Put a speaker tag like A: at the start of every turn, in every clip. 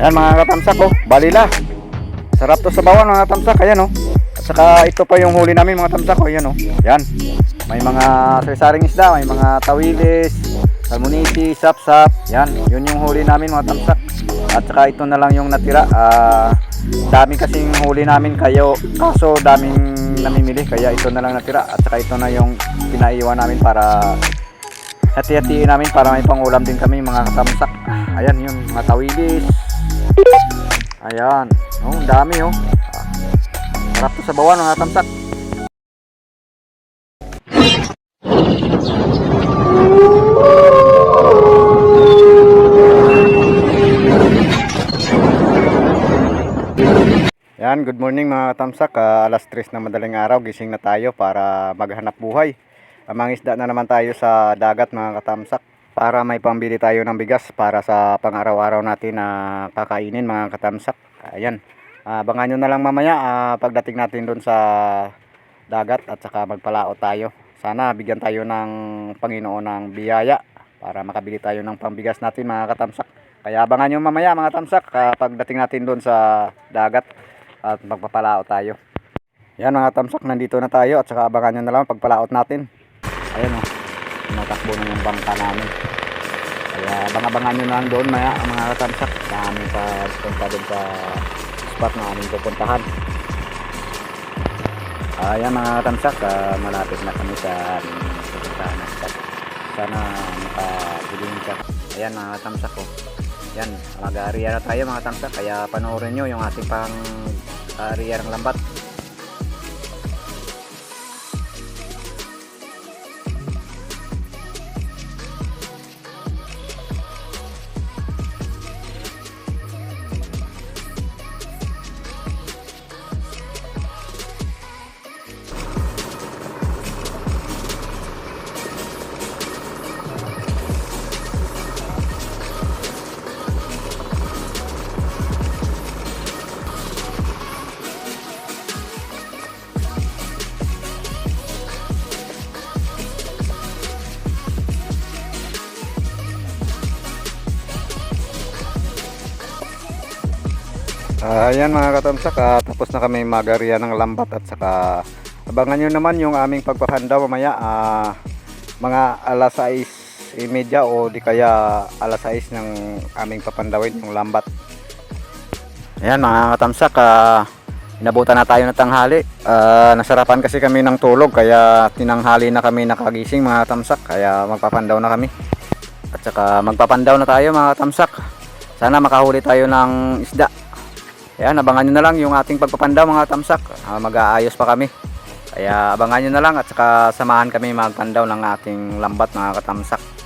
A: Ayan mga katamsak oh, balila. Sarap to sa bawang mga tamsak, ayan oh. At saka ito pa yung huli namin mga tamsak oh, ayan oh. Yan. May mga sarisaring isda, may mga tawilis, salmoniti, sapsap. Yan, yun yung huli namin mga tamsak. At saka ito na lang yung natira. Ah, dami kasing huli namin kayo, kaso daming namimili kaya ito na lang natira. At saka ito na yung pinaiwan namin para hati-hatiin namin para may pangulam din kami mga katamsak. Ayan yun, mga tawilis. Ayan. Oh, ang dami oh. Sarap to sa bawan mga katamsak. Yan, good morning mga katamsak. Ah, alas 3 na madaling araw, gising na tayo para maghanap buhay. Uh, mangisda na naman tayo sa dagat mga katamsak para may pambili tayo ng bigas para sa pang-araw-araw natin na kakainin mga katamsak. Ayan. Abangan nyo na lang mamaya ah, pagdating natin doon sa dagat at saka magpalao tayo. Sana bigyan tayo ng Panginoon ng biyaya para makabili tayo ng pambigas natin mga katamsak. Kaya abangan nyo mamaya mga tamsak ah, pagdating natin doon sa dagat at magpapalao tayo. Yan mga tamsak, nandito na tayo at saka abangan nyo na lang pagpalaot natin. Ayan o, tumatakbo na yung bangka namin. Kaya abang-abangan nyo na lang doon maya ang mga katamsak. Kami pa punta doon sa spot na aming pupuntahan. Ayan mga katamsak, ah, malapit na kami sa aming pupuntahan na spot. Sana makabiling ka. Ayan mga katamsak ko. Yan, mag-area na tayo mga tamsak. Kaya panoorin nyo yung ating pang area ng lambat. Ayan mga katamsak, ah, tapos na kami mag-area ng lambat at saka abangan nyo naman yung aming pagpapahanda mamaya ah, mga alas 6.30 o di kaya alas 6 ng aming papandawin yung lambat. Ayan mga katamsak, ah, inabutan na tayo ng tanghali. Ah, nasarapan kasi kami ng tulog kaya tinanghali na kami nakagising mga katamsak kaya magpapandaw na kami. At saka magpapandaw na tayo mga katamsak. Sana makahuli tayo ng isda. Ayan, abangan nyo na lang yung ating pagpapandaw mga tamsak. Ah, mag-aayos pa kami. Kaya abangan nyo na lang at saka samahan kami magpandaw ng ating lambat mga katamsak.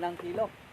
A: Ng kilo.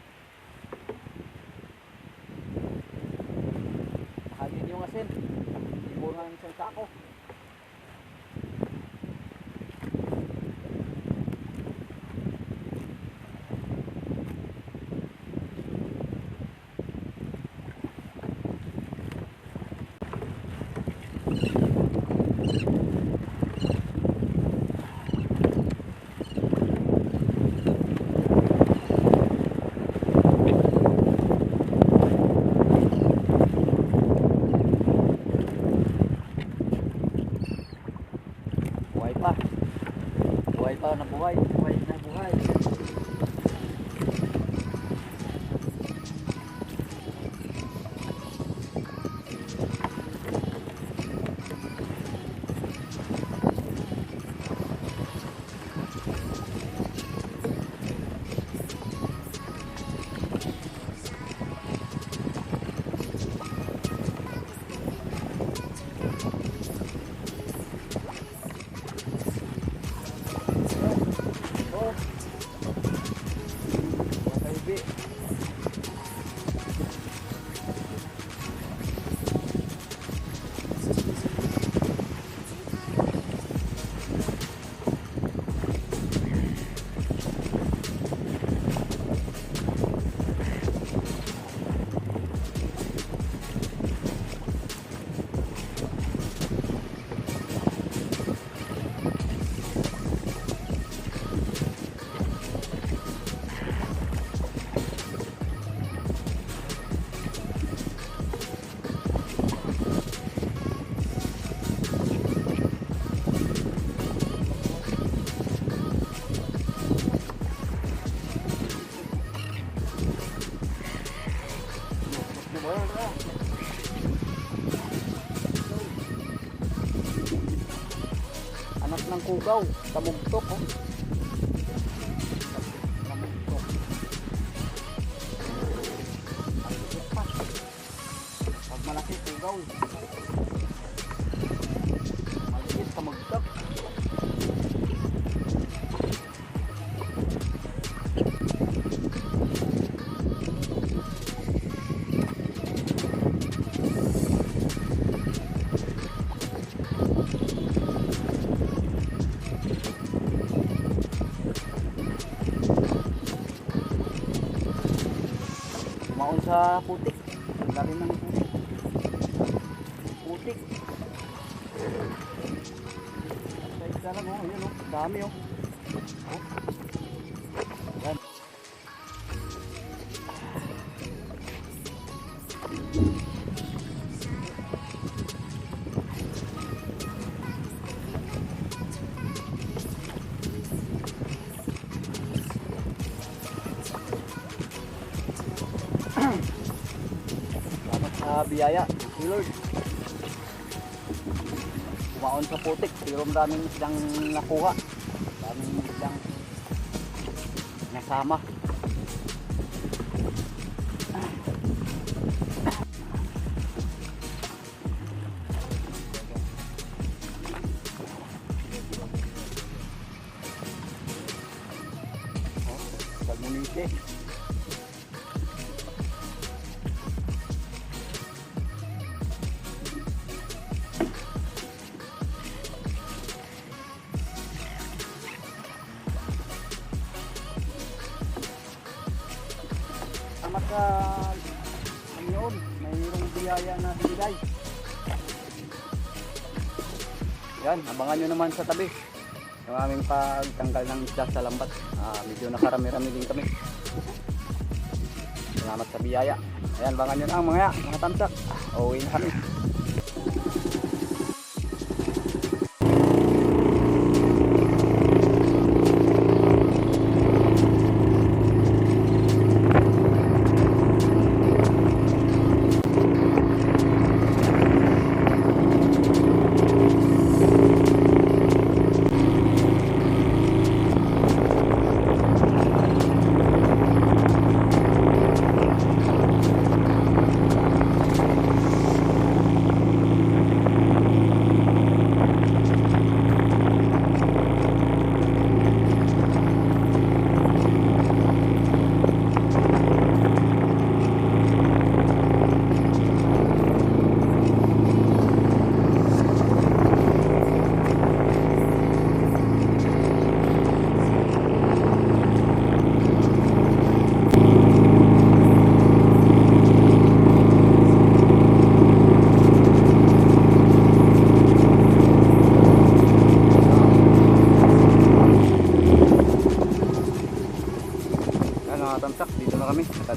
A: Kugaw, tamugtok oh. Sa putik. Ang lalim ng putik. Putik. Sa isa lang oh, ayun oh, dami. Oh. Kumaon sa putik. Pero maraming isang nakuha. Maraming isang nasama. Mayroong biyaya na binigay. Yan, abangan nyo naman sa tabi. Yung aming pagtanggal ng isda sa lambat. Ah, medyo nakarami-rami din kami. Salamat sa biyaya. Ayan, abangan nyo na mga mga tamsak. Uuwi na kami.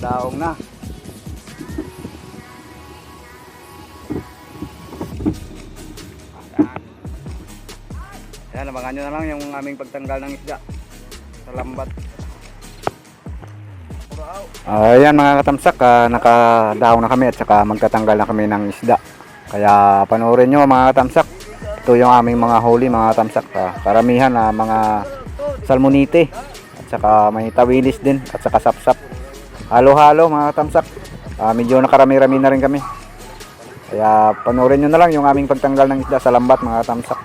B: Daong na. Yan. Yan, abangan nyo na lang yung aming pagtanggal ng isda sa lambat.
A: Ayan mga katamsak, ah, nakadaong na kami at saka magtatanggal na kami ng isda. Kaya panoorin nyo mga katamsak. Ito yung aming mga huli mga katamsak. Ah, karamihan na mga salmonite saka may tawilis din at saka sapsap. Halo-halo mga katamsak. Ah, medyo nakarami-rami na rin kami. Kaya panoorin nyo na lang yung aming pagtanggal ng isda sa lambat mga katamsak.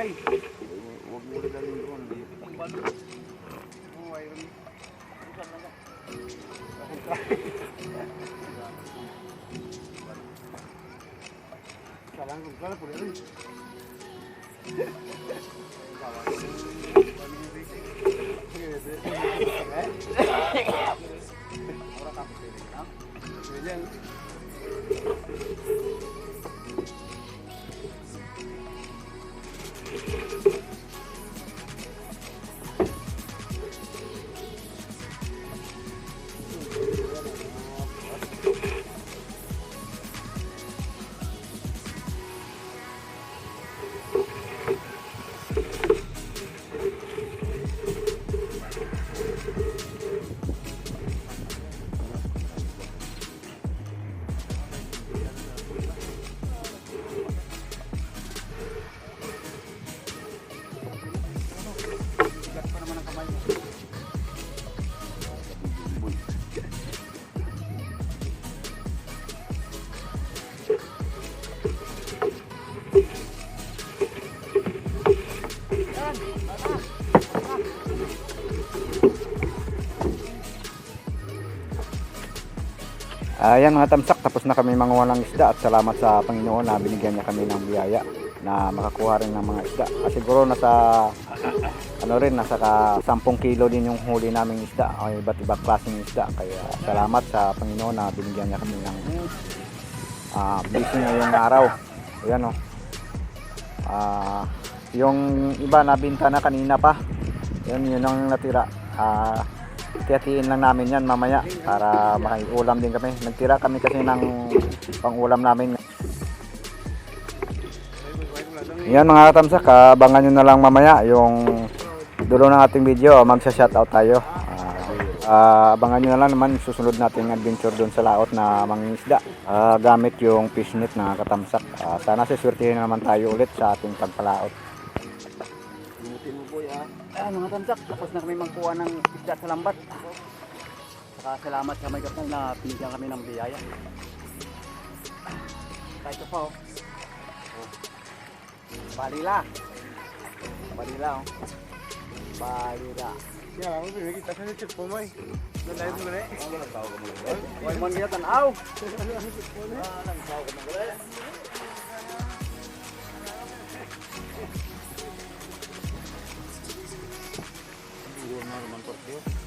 C: Ay!
B: Huwag mo dalhin doon.
C: Ayun.
B: Bukan na?
C: Salang kung kala kamu
A: Ayan mga tamsak, tapos na kami manguha ng isda at salamat sa Panginoon na binigyan niya kami ng biyaya. na makakuha rin ng mga isda. Ah, siguro nasa ano rin nasa ka 10 kilo din yung huli naming isda. Ay iba't ibang klaseng isda. Kaya salamat sa Panginoon na binigyan niya kami ng ah busy ngayong araw. Ayan oh. Ah, yung iba nabinta na kanina pa. Yun yun ang natira. Ah, tiyatiin lang namin yan mamaya para makaiulam din kami. Nagtira kami kasi ng pangulam namin. Yan mga katamsak, abangan nyo na lang mamaya yung dulo ng ating video. Magsa-shoutout tayo. Ah, abangan nyo na lang naman susunod nating adventure doon sa laot na mangingisda. Ah, gamit yung fishnet na katamsak. Ah, sana siswertihin na naman tayo ulit sa ating pagpalaot.
B: Boy ah. Mga tamsak, tapos na kami magkuha ng isda sa lambat. Saka salamat sa may kapal na pinigyan kami ng biyaya. Kahit pa oh. oh. Balila. Balila oh. Balila.
C: Ya, ako din kita sa chip po mo eh. Nalay mo na eh.
B: no lo más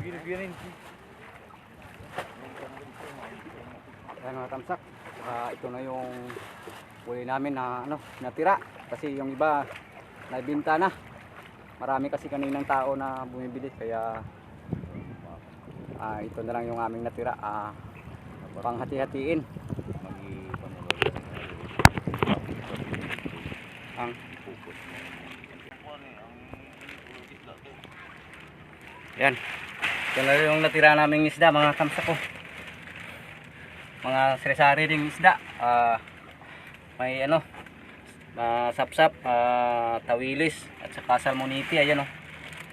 B: tanaw. Ayan mga tamsak. Saka ito na yung huli namin na ano, natira. Kasi yung iba naibinta na. Marami kasi kaninang tao na bumibili kaya ah, ito na lang yung aming natira. Ah, panghati-hatiin. Ang Yan. Ito na yung natira naming isda mga tamsak ko mga sari-sari ding isda. Ah, may ano, ah, sapsap, ah, tawilis, at saka salmoniti. Ayan o.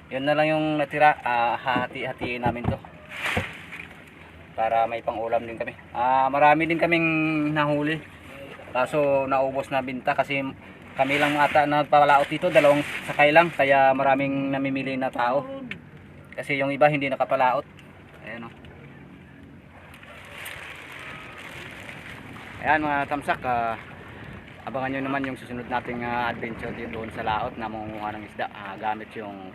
B: Yun na lang yung natira. Ah, hati-hatiin namin to. Para may pang-ulam din kami. Ah, marami din kaming nahuli. Kaso naubos na binta kasi kami lang ata nagpapalaot dito. Dalawang sakay lang. Kaya maraming namimili na tao. Kasi yung iba hindi nakapalaot. Ayan o. Ayan mga tamsak, ah, abangan nyo naman yung susunod nating ah, adventure dito doon sa laot na mangunguha ng isda. Ah, gamit yung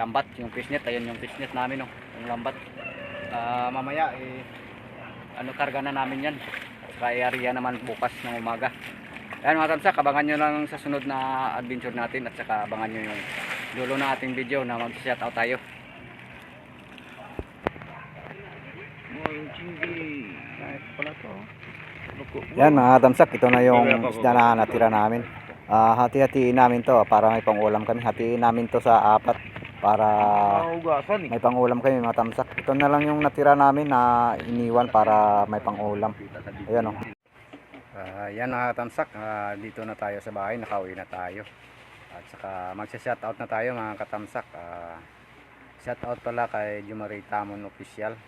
B: lambat, yung fishnet. Ayun yung fishnet namin, no, yung lambat. Ah, mamaya, eh, ano karga na namin yan. Kaya area naman bukas ng umaga. Ayan mga tamsak, abangan nyo lang sa sunod na adventure natin at saka abangan nyo yung dulo ng ating video na mag-shout out tayo.
A: Yan mga katamsak, ito na yung isda na natira namin. Ah, hati-hatiin namin to para may pangulam kami. Hatiin namin to sa apat para
C: eh.
A: may pangulam kami mga tamsak. Ito na lang yung natira namin na iniwan para may pangulam. Ayan oh. Ah, yan mga katamsak, Ah, dito na tayo sa bahay, nakauwi na tayo. At saka magsa-shoutout na tayo mga katamsak. Ah, shoutout pala kay Jumari Tamon Official.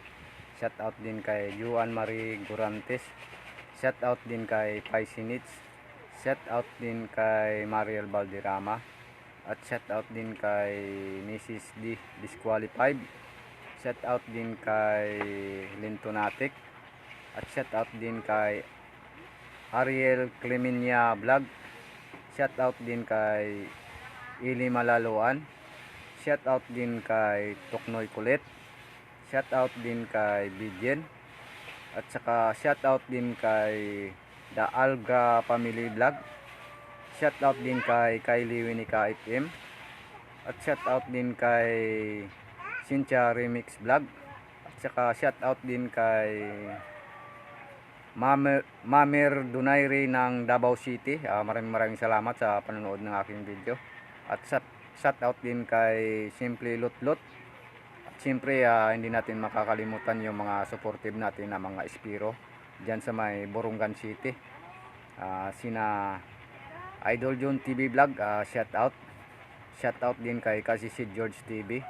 A: Shoutout din kay Juan Marie Gurantes. Shoutout din kay Paisinits. Shout out din kay Mariel Valderrama. At shout out din kay Mrs. D. Disqualified. Shout out din kay Lintonatic. At shout out din kay Ariel Cleminia Vlog. Shout out din kay Ili Malaluan. Shout out din kay Toknoy Kulit. Shout out din kay Bidjen. At saka shout out din kay The Alga Family Vlog. Shout out din kay Kylie Winika FM. At shout out din kay Cynthia Remix Vlog. At saka shout out din kay Mamer, Mamer Donaire ng Davao City. Ah, maraming maraming salamat sa panonood ng aking video. At shout, out din kay Simply Lutlot. At siyempre ah, hindi natin makakalimutan yung mga supportive natin na mga Espiro diyan sa may Borongan City. Ah, sina Idol John TV Vlog, ah, shout out. Shout out din kay kasi si George TV.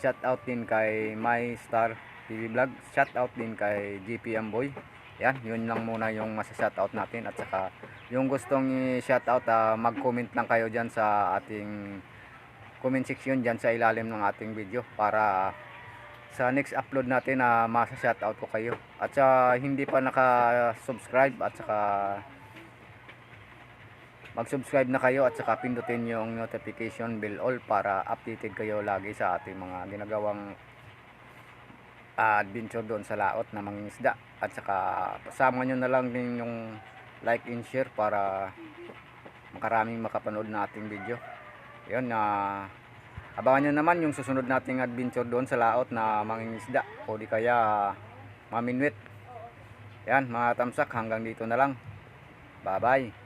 A: Shout out din kay My Star TV Vlog. Shout out din kay GP Amboy. Yan, yun lang muna yung masa-shout out natin at saka yung gustong i-shout out ah, mag-comment lang kayo diyan sa ating comment section diyan sa ilalim ng ating video para sa next upload natin na masa-shout out ko kayo. At sa hindi pa naka-subscribe at saka mag-subscribe na kayo at saka pindutin yung notification bell all para updated kayo lagi sa ating mga ginagawang ah, adventure doon sa laot na mangingisda at saka pasama nyo na lang din yung like and share para makaraming makapanood na ating video yun na abangan nyo naman yung susunod nating adventure doon sa laot na mangingisda. O di kaya maminwit. Yan mga tamsak hanggang dito na lang. Bye bye